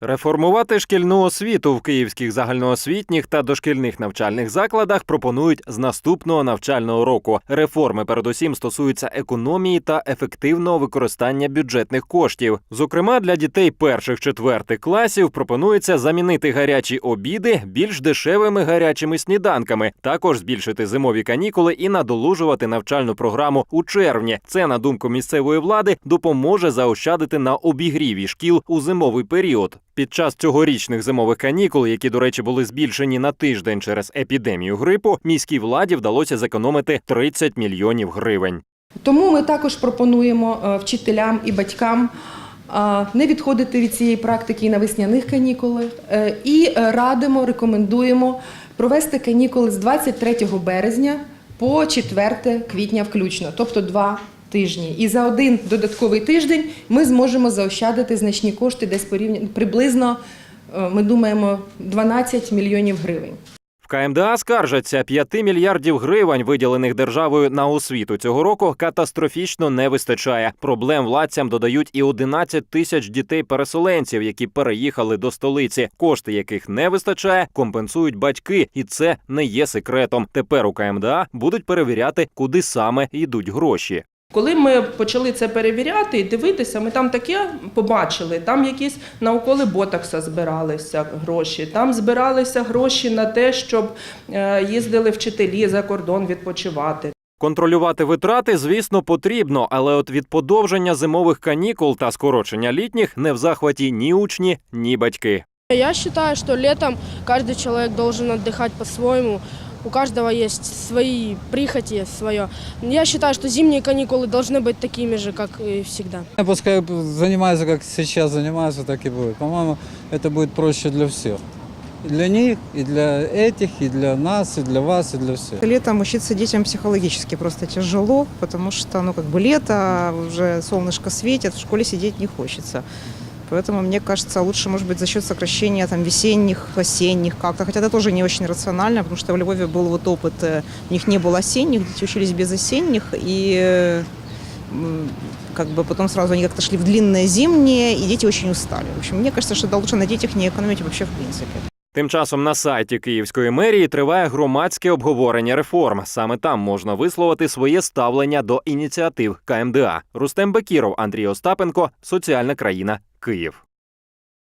Реформувати шкільну освіту в київських загальноосвітніх та дошкільних навчальних закладах пропонують з наступного навчального року. Реформи передусім стосуються економії та ефективного використання бюджетних коштів. Зокрема, для дітей перших четвертих класів пропонується замінити гарячі обіди більш дешевими гарячими сніданками, також збільшити зимові канікули і надолужувати навчальну програму у червні. Це на думку місцевої влади допоможе заощадити на обігріві шкіл у зимовий період. Під час цьогорічних зимових канікул, які, до речі, були збільшені на тиждень через епідемію грипу, міській владі вдалося зекономити 30 мільйонів гривень. Тому ми також пропонуємо е, вчителям і батькам е, не відходити від цієї практики на весняних канікули. Е, І е, радимо, рекомендуємо провести канікули з 23 березня по 4 квітня включно, тобто два тижні. І за один додатковий тиждень ми зможемо заощадити значні кошти, десь порівняно приблизно, е, ми думаємо, 12 мільйонів гривень. КМДА скаржаться 5 мільярдів гривень, виділених державою на освіту цього року, катастрофічно не вистачає. Проблем владцям додають і 11 тисяч дітей-переселенців, які переїхали до столиці. Кошти, яких не вистачає, компенсують батьки, і це не є секретом. Тепер у КМДА будуть перевіряти, куди саме йдуть гроші. Коли ми почали це перевіряти і дивитися, ми там таке побачили. Там якісь на уколи ботокса збиралися гроші. Там збиралися гроші на те, щоб е, їздили вчителі за кордон відпочивати. Контролювати витрати, звісно, потрібно, але от від подовження зимових канікул та скорочення літніх не в захваті ні учні, ні батьки. Я считаю, что летом каждый человек должен отдыхать по-своему. У каждого есть свои прихоти, свое. Я считаю, что зимние каникулы должны быть такими же, как и всегда. Пускай занимаются, как сейчас занимаются, так и будет. По-моему, это будет проще для всех. И для них, и для этих, и для нас, и для вас, и для всех. Летом учиться детям психологически просто тяжело, потому что, ну, как бы лето, уже солнышко светит, в школе сидеть не хочется. Поэтому, мне кажется, лучше, может быть, за счет сокращения там, весенних, осенних как-то. Хотя это тоже не очень рационально, потому что в Львове был вот опыт, э, у них не было осенних, дети учились без осенних, и э, м, как бы потом сразу они как-то шли в длинное зимнее, и дети очень устали. В общем, мне кажется, что да, лучше на детях не экономить вообще в принципе. Тим часом на сайті Київської мерії триває громадське обговорення реформ. Саме там можна висловити своє ставлення до ініціатив КМДА. Рустем Бекіров, Андрій Остапенко, Соціальна країна, Київ.